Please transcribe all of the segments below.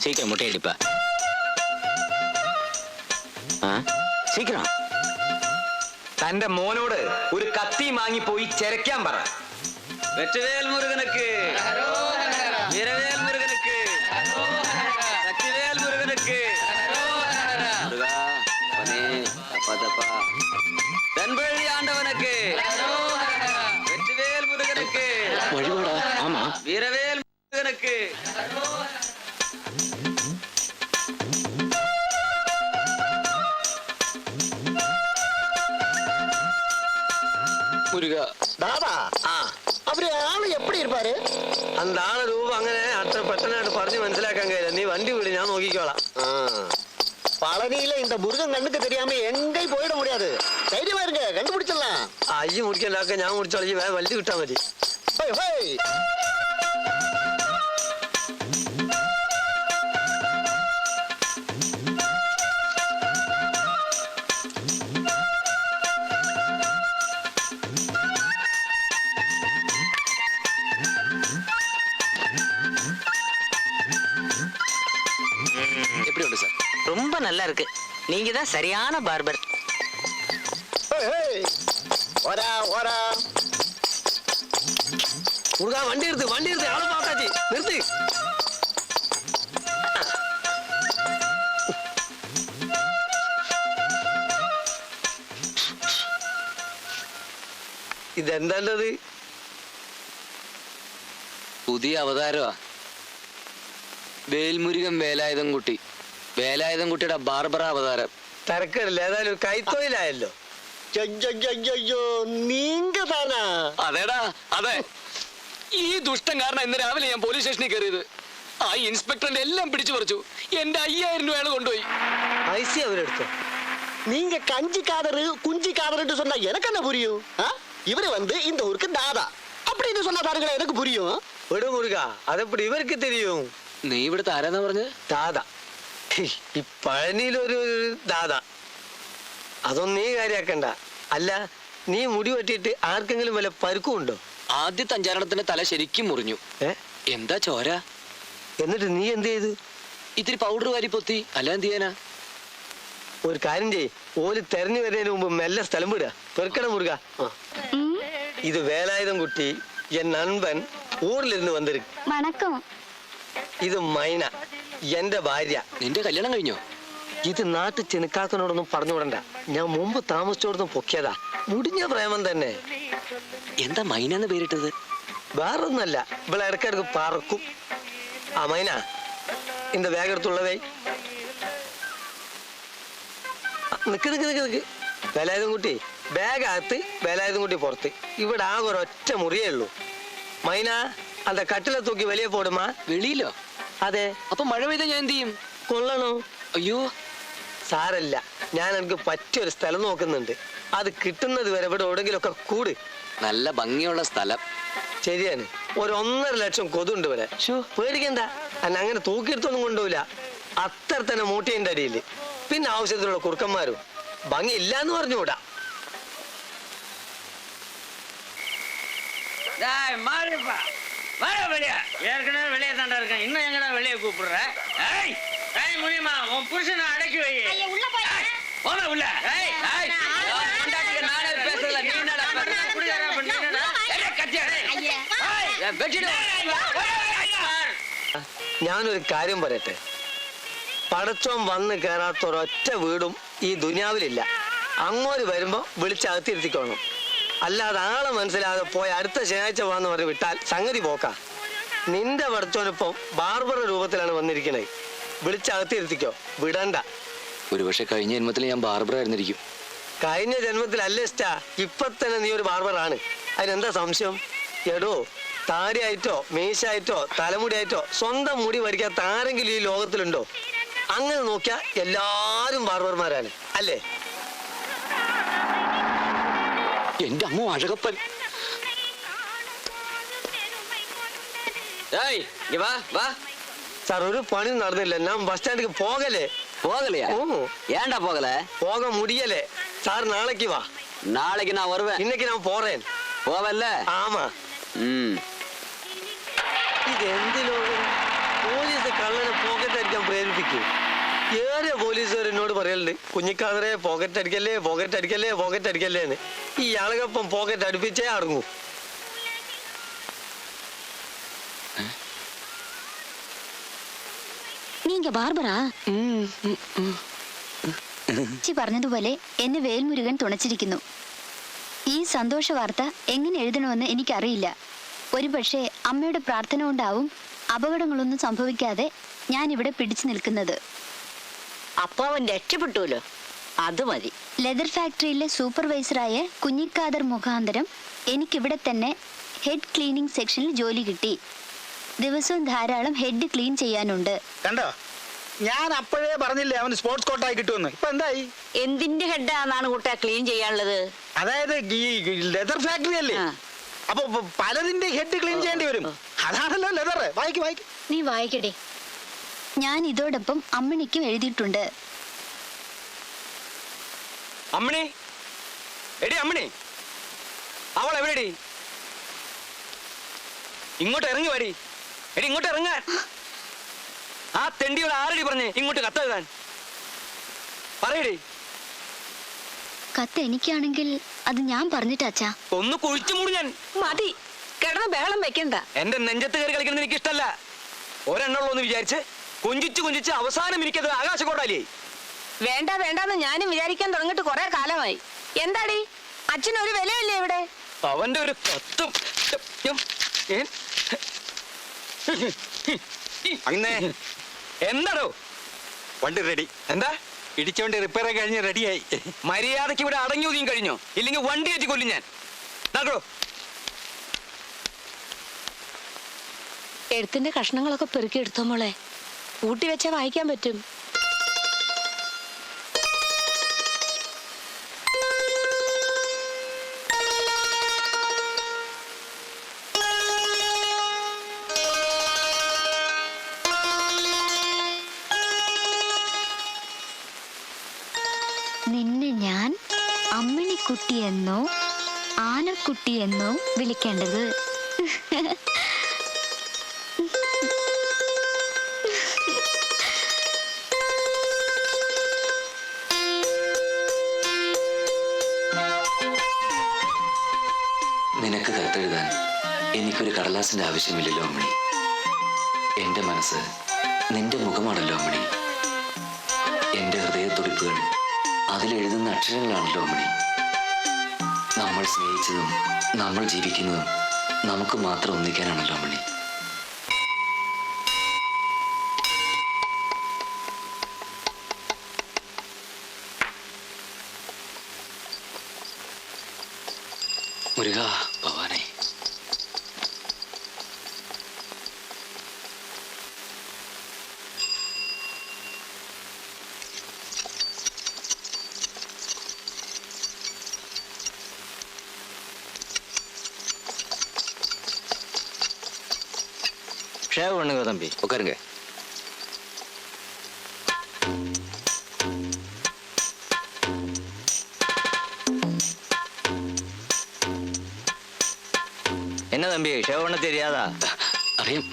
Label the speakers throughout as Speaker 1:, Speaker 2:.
Speaker 1: சீக்கிரம் முட்டை அடிப்பா ആ സീക്കിരം
Speaker 2: തന്റെ മോനോട് ഒരു കത്തി വാങ്ങിപ്പോയി ചെരക്കാൻ പറ വെച്ചുവേൽ മുരുകനുക്ക് വീരവേൽ മുരുകനുക്ക് ശക്തിവേൽ മുരുകനുക്ക് മുരുകാ, வீரவேல் முருகனுக்கு.
Speaker 1: முருகா.
Speaker 3: தாதா அப்படி ஆளு எப்படி இருப்பாரு?
Speaker 2: அந்த ஆளு ரூபம்
Speaker 3: அங்கே அத்தனை பத்தனை பறஞ்சு மனசிலாக்காங்க தெரியாம எங்கேயும் போயிட முடியாது. தைரியமா இருங்க கண்டுபிடிச்சிடலாம்.
Speaker 2: ஐயும் முடிக்கலாக்க ஞாபகம் முடிச்சாலும் வள்ளி விட்டா மாதிரி
Speaker 3: ஹோய்.
Speaker 1: நீங்க தான் சரியான பார்பர்
Speaker 3: ஹோய், ஹோய். ஓரா ஓரா
Speaker 2: മുറുകാ വണ്ടി എടുത്ത് വണ്ടി എടുത്ത് ആള് പാത്താച്ചി നിർത്തി ഇതെന്താണ്ടത്
Speaker 4: പുതിയ അവതാരമാ വേൽമുരുകൻ വേലായുധം കുട്ടി വേലായുധം കുട്ടിയുടെ ബാർബറ അവതാരം
Speaker 2: തിരക്കടില്ല ഏതായാലും കൈത്തൊഴിലായല്ലോ
Speaker 3: ஐயோ நீங்க தானா
Speaker 4: അതേടാ അതെ ഈ ദുഷ്ടൻ കാരണം ഇന്ന് രാവിലെ ഞാൻ പോലീസ് സ്റ്റേഷനിൽ കയറിയത് ആ ഇൻസ്പെക്ടറിന്റെ എല്ലാം പിടിച്ചു പറിച്ചു എന്റെ അയ്യായിരം രൂപ അയാൾ കൊണ്ടുപോയി
Speaker 2: ഐസി അവരെടുത്തോ
Speaker 3: நீங்க கஞ்சி காதரு குஞ்சி காதருன்னு சொன்னா எனக்கு என்ன புரியும் ஆ? இவரு வந்து இந்த ஊருக்கு தாதா அப்படின்னு சொன்னா பாருங்களேன் எனக்கு புரியும்
Speaker 2: വിടു മുറുക അതെപ്പടി ഇവർക്ക് തെരിയും
Speaker 4: നീ ഇവിടുത്തെ ആരാന്നാ പറഞ്ഞത്
Speaker 2: ദാദ ഈ പഴനിയിലൊരു ദാദാ അതൊന്നും നീ കാര്യാക്കണ്ട. അല്ല നീ മുടി വെട്ടിയിട്ട് ആർക്കെങ്കിലും വല്ല പരുക്കും ഉണ്ടോ?
Speaker 4: ആദ്യത്തെ തഞ്ചാരണത്തിന്റെ തല ശരിക്കും മുറിഞ്ഞു. എന്താ ചോര?
Speaker 2: എന്നിട്ട് നീ എന്ത് ചെയ്ത്?
Speaker 4: ഇത്തിരി പൗഡർ വാരി പൊത്തി. അല്ല എന്ത് ചെയ്യാനാ?
Speaker 2: ഒരു കാര്യം ചെയ് ഓൽ തെരഞ്ഞു വരുന്നതിന് മുമ്പ് മെല്ലെ സ്ഥലം വിടുക. പെറുക്കണം മുറുക. ഇത് വേലായുധം കുട്ടി എൻ അൻപൻ ഊരിലിരുന്ന് വന്നിരിക്കും. ഇത് മൈന. എന്റെ ഭാര്യ.
Speaker 4: നിന്റെ കല്യാണം കഴിഞ്ഞോ?
Speaker 2: ഇത് നാട്ടിൽ ചെനക്കാക്കനോടൊന്നും പറഞ്ഞു വിടണ്ട. ഞാൻ മുമ്പ് താമസിച്ചോടൊന്നും പൊക്കിയതാ. മുടിഞ്ഞ പ്രേമം തന്നെ.
Speaker 4: എന്താ മൈനെന്ന് പേരിട്ടത്?
Speaker 2: വേറൊന്നല്ല. ഇവിടെ ഇടക്കിടക്ക് പറക്കും. ആ മൈന. എന്റെ വേഗത്തുള്ളതേ നിക്ക് നിക്ക് നിക്ക് നിക്ക്. വേലായുധം കുട്ടി ബാഗ് അകത്ത് വേലായുധം കുട്ടി പുറത്ത്. ഇവിടെ ആകെ ഒരൊറ്റ മുറിയേ ഉള്ളൂ. മൈന അത് കട്ടിലെ തൂക്കി വലിയ പോടുമാ
Speaker 4: വെളിയിലോ?
Speaker 2: അതെ.
Speaker 4: അപ്പൊ മഴ പെയ്താ ഞാൻ എന്ത് ചെയ്യും?
Speaker 2: കൊള്ളണോ?
Speaker 4: അയ്യോ
Speaker 2: സാരല്ല. ഞാൻ എനിക്ക് പറ്റിയൊരു സ്ഥലം നോക്കുന്നുണ്ട്. അത് കിട്ടുന്നത് വരെ ഇവിടെ എവിടെങ്കിലുമൊക്കെ കൂട്.
Speaker 4: നല്ല ഭംഗിയുള്ള സ്ഥലം.
Speaker 2: ശരിയാണ് ഒരു ഒന്നര ലക്ഷം കൊതുണ്ട് ഇവിടെ. പേടിക്കണ്ട. അല്ല അങ്ങനെ തൂക്കിയെടുത്തൊന്നും കൊണ്ടുപോയില്ല അത്ര തന്നെ മൂട്ടിയുടെ അടിയിൽ. പിന്നെ ആവശ്യത്തിലുള്ള കുറുക്കന്മാരും. ഭംഗി ഇല്ല എന്ന് പറഞ്ഞുകൂടാ
Speaker 5: டேய், மாறிப்பா. வாடா வெளிய. ஏற்கனவே வெளியே தாண்டா இருக்கேன் இன்னும் எங்கடா வெளியே கூப்பிடுற ஏய் ஏய் முடியுமா உன் புருஷனை அடக்கி வை ஏய், போடா உள்ள ஏய் ஏய் உன் பொண்டாட்டிக்கு நானே பேசல நீ என்னடா பண்ற? குடிகாரா பண்ணி என்னடா? ஏய், கத்தியா, டேய். ஏய்,
Speaker 4: ഏ, വെച്ചിട്ട്
Speaker 5: டேய், வா, வா, வா, வா.
Speaker 2: ഞാനൊരു കാര്യം പറയട്ടെ പടച്ചോൻ വന്ന് കയറാത്ത ഒരൊറ്റ വീടും ഈ ദുനിയാവിലില്ല അങ്ങോട്ട് വരുമ്പോ വിളിച്ചകത്തിരുത്തിക്കോണം അല്ലാതെ ആളെ മനസ്സിലാതെ പോയി അടുത്ത ശനിയാഴ്ച വാന്ന് പറഞ്ഞ് വിട്ടാൽ സംഗതി പോക്ക. നിന്റെ വർച്ചോനിപ്പം ബാർബർ രൂപത്തിലാണ് വന്നിരിക്കണേ. വിളിച്ചകത്തിരുത്തിക്കോ വിടണ്ട.
Speaker 4: ഒരുപക്ഷെ കഴിഞ്ഞ ജന്മത്തിൽ ഞാൻ ബാർബർ ആയിരുന്നിരിക്കും.
Speaker 2: കഴിഞ്ഞ ജന്മത്തിലല്ല ഇഷ്ടാ ഇപ്പൊ തന്നെ നീ ഒരു ബാർബറാണ് അതിനെന്താ സംശയം? എടോ താരയായിട്ടോ മീശായിട്ടോ തലമുടിയായിട്ടോ സ്വന്തം മുടി വരിക്കാത്ത ആരെങ്കിലും ഈ ലോകത്തിലുണ്ടോ? അങ്ങനെ നോക്കിയാ എല്ലാരും ബാർബർമാരാണ്. അല്ലേ?
Speaker 4: എന്റെ അമ്മ അഴകപ്പൻ
Speaker 2: ஏய் இங்க வா வா. சார் ஒரு பணி நடந்தில்ல நான் பஸ் ஸ்டாண்டுக்கு போகல.
Speaker 4: போகலையா? ஏன்டா போகல?
Speaker 2: போக முடியல. சார் நாளைக்கு வா.
Speaker 4: நாளைக்கு நான் வருவேன்.
Speaker 2: இன்னைக்கு நான் போறேன்.
Speaker 4: போவல்ல?
Speaker 2: ஆமா.
Speaker 4: ம்.
Speaker 5: ഇത് എന്തിനോട് പോലീസ് കള്ളനെ പോക്കറ്റ് അടിക്കാൻ പ്രേരിപ്പിക്കും ഏറെ പോലീസുകാർ എന്നോട് പറയലുണ്ട് കുഞ്ഞിക്കാതറെ പോക്കറ്റ് അടിക്കല്ലേ പോക്കറ്റ് അടിക്കല്ലേ പോക്കറ്റ് അടിക്കല്ലേ എന്ന്. ഈ ആളുകൾപ്പം പോക്കറ്റ് അടുപ്പിച്ചേ അടങ്ങൂ.
Speaker 6: നീങ്ക ബാർബറാ? ചി പറഞ്ഞതുപോലെ എന്നെ വേൽമുരുകൻ തുണച്ചിരിക്കുന്നു. ഈ സന്തോഷ വാർത്ത എങ്ങനെ എഴുതണമെന്ന് എനിക്കറിയില്ല. ഒരുപക്ഷെ അമ്മയുടെ പ്രാർത്ഥന കൊണ്ടാവും അപകടങ്ങളൊന്നും സംഭവിക്കാതെ ഞാൻ ഇവിടെ പിടിച്ചു നിൽക്കുന്നത്.
Speaker 1: അപ്പൊ അവൻ രക്ഷപ്പെട്ടുവല്ലോ. അത് മതി.
Speaker 6: ലെതർ ഫാക്ടറിയിലെ സൂപ്പർവൈസറായ കുഞ്ഞിക്കാദർ മുഖാന്തരം എനിക്കിവിടെ തന്നെ ഹെഡ് ക്ലീനിങ് സെക്ഷനിൽ ജോലി കിട്ടി. ദിവസവും ധാരാളം ഹെഡ് ക്ലീൻ ചെയ്യാനുണ്ട്.
Speaker 7: കണ്ടോ? ഞാൻ അപ്പോഴേ പറഞ്ഞില്ലേ അവന് സ്പോർട്സ് കോട്ടായി കിട്ടുമെന്ന്. ഇപ്പൊ എന്തായി?
Speaker 1: എന്തിന്റെ ഹെഡാന്നാണ് കുട്ടാ ക്ലീൻ ചെയ്യാനുള്ളത്?
Speaker 7: അതായത് ഈ ലെതർ ഫാക്ടറി അല്ലേ. അപ്പൊ പലതിന്റെ ഹെഡ് ക്ലീൻ ചെയ്യേണ്ടി വരും. അതാണല്ലോ ലെതർ വായിക്ക് വായിക്ക്.
Speaker 6: നീ വായിക്കടേ. ഞാൻ ഇതോടൊപ്പം അമ്മിണിക്കും എഴുതിയിട്ടുണ്ട്.
Speaker 8: അമ്മിണി? എടി അമ്മിണി. അവൾ എവിടെടി? ഇങ്ങോട്ട് ഇറങ്ങി വരി എടി ഇങ്ങോട്ട് ഇറങ്ങാൻ ആ തെണ്ടിയോട് ആരടി പറഞ്ഞേ? ഇങ്ങോട്ട് കത്തെഴുതാൻ പറയടി.
Speaker 6: കത്ത് എനിക്കാണെങ്കിൽ അത് ഞാൻ പറഞ്ഞിട്ടാച്ചാ
Speaker 8: ഒന്ന് കുഴിച്ചു മൂടി ഞാൻ.
Speaker 1: മതി. കിടന്ന് ബഹളം വെക്കണ്ട.
Speaker 8: എന്റെ നെഞ്ചത്ത് കയറി കളിക്കുന്നത് എനിക്ക് ഇഷ്ടല്ല ഒരെണ്ണുള്ളൂ എന്ന് വിചാരിച്ച് കുഞ്ചിച്ച് കുഞ്ചിച്ച് അവസാനം എനിക്കത് ആകാശക്കോടാലിയായി
Speaker 1: വേണ്ട വേണ്ടെന്ന് ഞാനും വിചാരിക്കാൻ തുടങ്ങിട്ട് കുറെ കാലമായി. എന്താടി? അച്ഛനൊരു വിലയില്ലേ ഇവിടെ?
Speaker 8: അവന്റെ ഒരു കത്തും.
Speaker 7: അങ്ങനെ
Speaker 8: എന്താടോ?
Speaker 7: വണ്ടി റെഡി
Speaker 8: എന്താ?
Speaker 7: ഇടിച്ച വണ്ടി റിപ്പയർ കഴിഞ്ഞ് റെഡിയായി
Speaker 8: മര്യാദയ്ക്ക് ഇവിടെ അടങ്ങി ഒതുങ്ങി കഴിഞ്ഞോ? ഇല്ലെങ്കിൽ വണ്ടി കയറ്റി കൊല്ലും ഞാൻ.
Speaker 1: എഴുത്തിന്റെ കഷ്ണങ്ങളൊക്കെ പെറുക്കി എടുത്തോ മോളെ. കൂട്ടി വെച്ചാ വായിക്കാൻ പറ്റും.
Speaker 6: നിന്നെ ഞാൻ അമ്മിണിക്കുട്ടിയെന്നോ ആനക്കുട്ടിയെന്നോ വിളിക്കേണ്ടത്
Speaker 4: നിനക്ക് കത്തെഴുതാൻ എനിക്കൊരു കടലാസിന്റെ ആവശ്യമില്ലല്ലോ അമ്മണി. എന്റെ മനസ്സ് നിന്റെ മുഖമാണല്ലോ അമ്മണി. എന്റെ ഹൃദയത്തുടിപ്പുകൾ അതിലെഴുതുന്ന അക്ഷരങ്ങളാണല്ലോ അമ്മണി. നമ്മൾ സ്നേഹിച്ചതും നമ്മൾ ജീവിക്കുന്നതും നമുക്ക് മാത്രം ഒന്നിക്കാനാണല്ലോ അമ്മണി.
Speaker 5: தம்பி
Speaker 4: உட்காருங்க
Speaker 5: என்ன தம்பி செவன தெரியாதா? அறியும்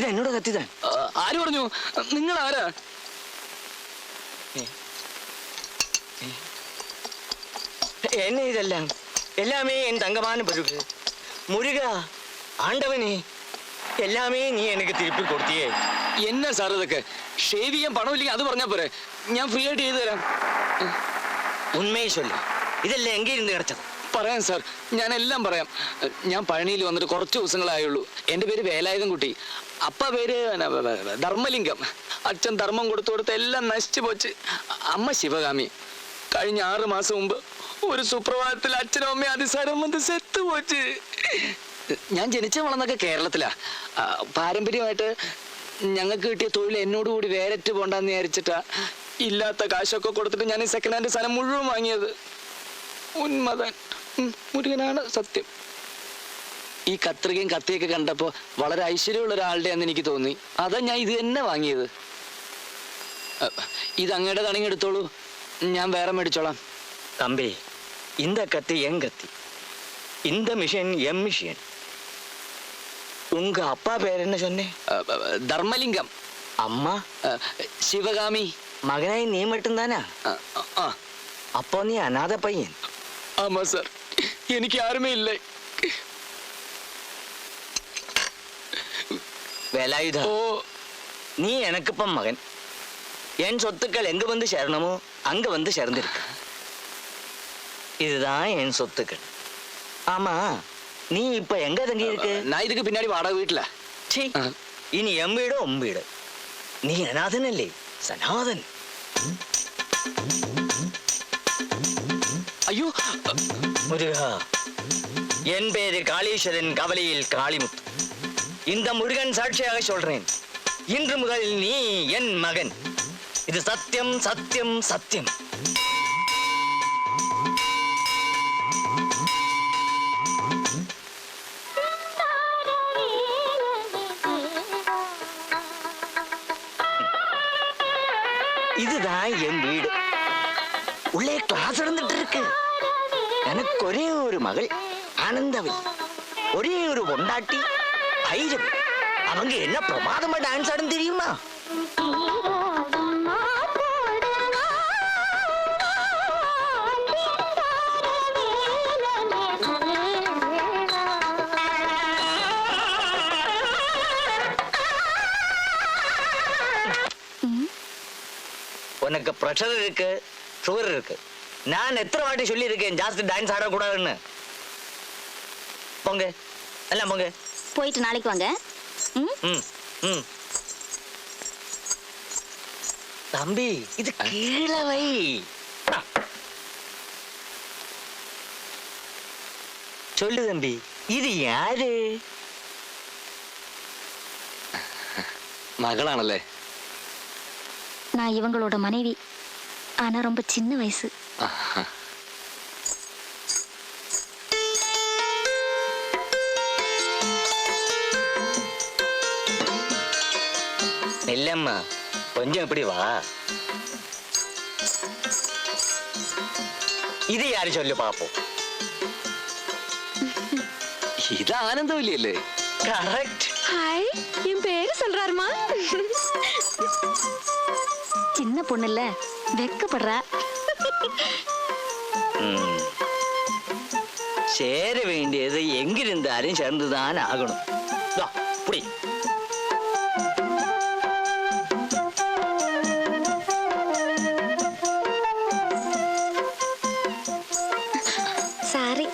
Speaker 5: ഇത് എന്നോട് കത്തിതാൻ
Speaker 8: ആര് പറഞ്ഞു? നിങ്ങൾ ആരാ
Speaker 5: എന്നെ ഇതെല്ലാം എല്ലാമേ എൻ തങ്കമാനം പരുക്ക്. മുരുക ആണ്ടവനെ എല്ലാമേ നീ എനിക്ക് തിരുപ്പി കൊടുത്തിയേ.
Speaker 8: എന്നാ സാർ ഇതൊക്കെ? ഷേവ് ചെയ്യാൻ പണമില്ലെങ്കിൽ അത് പറഞ്ഞാൽ പോരെ. ഞാൻ ഫ്രീ ആയിട്ട് ചെയ്തു തരാം.
Speaker 5: ഉണ്മയെ ഇതല്ലേ എങ്കിൽ ഇരുന്ന് കിടച്ചത്
Speaker 4: പറയാം സാർ. ഞാൻ എല്ലാം പറയാം. ഞാൻ പഴനിയിൽ വന്നിട്ട് കുറച്ച് ദിവസങ്ങളായുള്ളൂ. എന്റെ പേര് വേലായുധം കുട്ടി അപ്പ പേര് ധർമ്മലിംഗം. അച്ഛൻ ധർമ്മം കൊടുത്തു കൊടുത്ത് എല്ലാം നശിച്ചു പോച്ച്. അമ്മ ശിവകാമി. കഴിഞ്ഞ ആറ് മാസം മുമ്പ് ഒരു സുപ്രഭാതത്തിൽ അച്ഛനും അമ്മയും അതിസാരം വന്ന് സെത്ത് പോച്ച്. ഞാൻ ജനിച്ച വളർന്നൊക്കെ കേരളത്തിലാ. പാരമ്പര്യമായിട്ട് ഞങ്ങൾക്ക് കിട്ടിയ തൊഴിൽ എന്നോട് കൂടി വേരറ്റ് പോണ്ടെന്ന് വിചാരിച്ചിട്ടാ ഇല്ലാത്ത കാശൊക്കെ കൊടുത്തിട്ട് ഞാൻ ഈ സെക്കൻഡ് ഹാൻഡ് സാധനം മുഴുവൻ വാങ്ങിയത്. ഉന്മതൻ. മുരുകനാണ് സത്യം ഈ കത്രികയും കത്തിയൊക്കെ കണ്ടപ്പോ വളരെ ഐശ്വര്യമുള്ള ഒരാളുടെ എന്ന് എനിക്ക് തോന്നി അതാ ഞാൻ ഇത് തന്നെ വാങ്ങിയത് അ, ഇത് അങ്ങയുടെ തണിങ്ങി എടുത്തോളൂ ഞാൻ വേറെ മേടിച്ചോളാം
Speaker 5: தம்பி இந்த கத்தி என் கத்தி இந்த மிஷின் எம் மிஷின் உங்க அப்பா பேர் என்ன சொன்னேன்
Speaker 4: അ, അ, ധർമ്മലിംഗം
Speaker 5: அம்மா
Speaker 4: അ, ശിവകാമി
Speaker 5: மகனாய் நீ மட்டும்தானா
Speaker 4: അ, അ, ആ
Speaker 5: அப்போ நீ அநாத பையன்
Speaker 4: ആമാ സാർ എനിക്ക് ആരുമേ ഇല്ലേ
Speaker 5: வேலாயுதா
Speaker 4: ഓ
Speaker 5: நீ எனக்கு இப்ப மகன் என் சொத்துக்கள் எங்க வந்து சேரணுமோ அங்க வந்து சேர்ந்திருக்கு இதுதான் என் சொத்துக்கள் ஆமா நீ இப்ப எங்க தங்கி இருக்கு
Speaker 4: ഞാൻ ഇതൊക്കെ പിന്നാടി വാടക വീട്ടിലാ
Speaker 5: ഛീ, ഇനി എം വീട് ഒം വീട് നീ അനാഥനല്ലേ സനാതൻ
Speaker 4: അയ്യോ
Speaker 5: முருகா. என் பேரு காளீஸ்வரன் கவலையில் காளிமுத்து. இந்த முருகன் சாட்சியாக சொல்றேன். இன்று முதல் நீ என் மகன். இது சத்தியம் சத்தியம் சத்தியம். இதுதான் என் வீடு. உள்ளே கிளாஸ் இருந்துட்டு இருக்கு. எனக்கு ஒரே ஒரு மகள் ஆனந்தவை ஒரே ஒரு பொண்டாட்டி ஐஜம் அவங்க என்ன பிரமாதமா டான்ஸ் ஆடும் தெரியுமா? உனக்கு ப்ரெஷர் இருக்கு சுகர் இருக்கு. நான் எத்தனை வாட்டி சொல்லியிருக்கேன் ஜாஸ்தி டான்ஸ் ஆடக்கூடாதுன்னு. போங்க. எல்லாம் போங்க.
Speaker 6: போயிட்டு நாளைக்கு வாங்க. ம்?
Speaker 5: ம் தம்பி இது கீழே வை. சொல்லு தம்பி இது யாரு?
Speaker 4: மகளானல்ல.
Speaker 6: நான் இவங்களோட மனைவி. ஆனா ரொம்ப சின்ன வயசு.
Speaker 5: இல்லம்மா கொஞ்சம் இப்படி வா இது யாரு சொல்லு பாப்போம்
Speaker 4: ഇത് ആനന്ദവല്ലിയല്ലേ
Speaker 5: கரெக்ட்
Speaker 1: ஹாய் என் பேரு சொல்றாருமா
Speaker 6: சின்ன பொண்ணு இல்ல வெக்கப்படுறா
Speaker 5: ம். சேர வேண்டியது எங்கிருந்தாலும் சேர்ந்துதான் ஆகணும். புடி.
Speaker 6: சாரி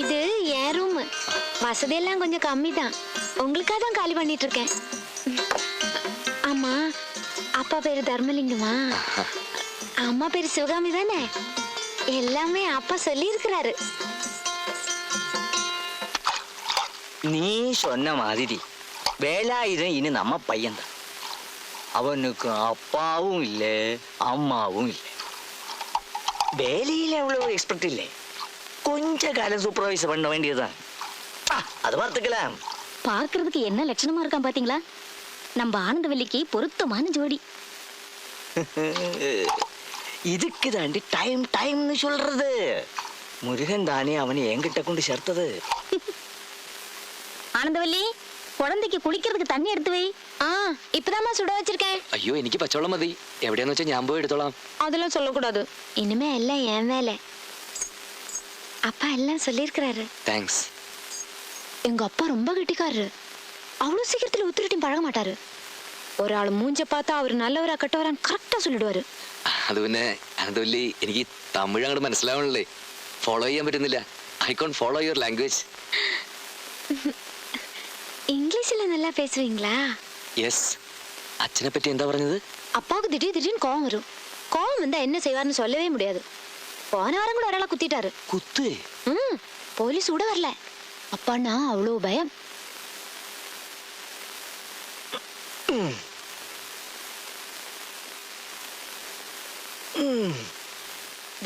Speaker 6: இது என் ரூம் வசதியெல்லாம் கொஞ்சம் கம்மி தான் உங்களுக்காக தான் காலி பண்ணிட்டு இருக்கேன். அப்பா பேரு தர்மலிங்கமா? அம்மா பேரு சிவகாமி தானே? எல்லாமே அப்பா சொல்லி இருக்கிறாரு
Speaker 5: நீ சொன்ன மாதிரி வேலாயுதம் இனி நம்ம பையன்தான். அவனுக்கு அப்பாவும் இல்லை அம்மாவும் இல்லை. வேலையில அவ்வளவு எக்ஸ்பெக்ட் இல்லை. கொஞ்ச காலம் சூப்பர்வைஸ் பண்ண வேண்டியதுதான். அது பார்த்துக்கலாம்.
Speaker 6: பார்க்கிறதுக்கு என்ன லட்சணமா இருக்கான் பாத்தீங்களா? நம்ம ஆனந்தவல்லிக்கு பொருத்தமான ஜோடி.
Speaker 5: இதுக்கு தாண்டி டைம் டைம்னு சொல்றது முருகன் தானே அவனை என்கிட்ட கொண்டு சேர்த்தது
Speaker 6: ஆனந்தவல்லி குழந்தைக்கு குளிக்கிறதுக்கு தண்ணி எடுத்து வை ஆ இப்பதாம்மா சுட வச்சிருக்கேன்
Speaker 4: അയ്യോ എനിക്ക് പച്ചവെള്ളം മതി എവിടെയാന്ന് വെച്ചാൽ ഞാൻ പോയി എടുത്തോളാം
Speaker 1: அதெல்லாம் சொல்லக்கூடாது
Speaker 6: இனிமே எல்லாம் என் வேலை அப்பா எல்லாம் சொல்லியிருக்கிறாரு
Speaker 4: താങ്ക്സ്
Speaker 6: எங்க அப்பா ரொம்ப கெட்டிக்காரரு அவ்வளவு சீக்கிரத்துல உத்திரிட்டையும் பழக மாட்டாரு
Speaker 1: ஒரு ஆள் மூஞ்ச பார்த்தா அவர் நல்லவரா கெட்டவரான்னு கரெக்டா சொல்லிடுவாரு
Speaker 4: അത് പിന്നെ അതുല്ലി എനിക്ക് തമിഴ് അങ്ങോട്ട് മനസ്സിലാവണല്ലേ ഫോളോ ചെയ്യാൻ പറ്റുന്നില്ല I can follow your language
Speaker 1: இங்கிலீஷ்ல நல்லா பேசுவீங்களா
Speaker 4: യെസ് അച്ഛനെ പറ്റി എന്താ പറഞ്ഞത്
Speaker 1: அப்பாவுக்கு திடீர் திடீர்னு கோவம் வரும் கோவம் வந்தா என்ன செய்வார்னு சொல்லவே முடியாது போன வாரம் கூட ஒராளை குத்திட்டாரு
Speaker 4: കുത്തേ
Speaker 1: ம் போலீஸ் கூட வரல அப்பான்னா அவ்வளோ பயம்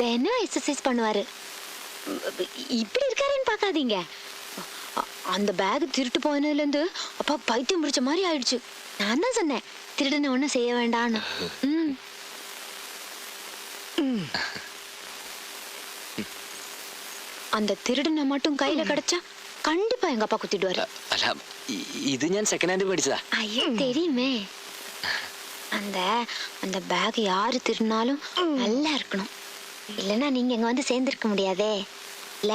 Speaker 1: தினம் எக்ஸசைஸ் பண்ணுவாரு இப்படி இருக்காருன்னு பார்க்காதீங்க அ- அந்த பேக் திருட்டு போனதுல இருந்து அப்பா பைத்தியம் பிடிச்ச மாதிரி ஆயிடுச்சு நான் தான் சொன்னேன் திருடனை ஒன்றும் செய்ய வேண்டாம்னு ம் அந்த திருடனை மட்டும் கையில கிடைச்சா கண்டிப்பா எங்க அப்பா குத்திடுவாரு
Speaker 4: അല്ല ഇ- ഇത് ഞാൻ സെക്കൻഡ് ഹാൻഡ് മേടിച്ചതാ
Speaker 1: ஐயோ தெரியுமே அந்த அந்த பேக் யாரு திருடினாலும் நல்லா இருக்கணும் இல்லைன்னா நீங்க இங்க வந்து சேர்ந்திருக்க முடியாதே. இல்ல?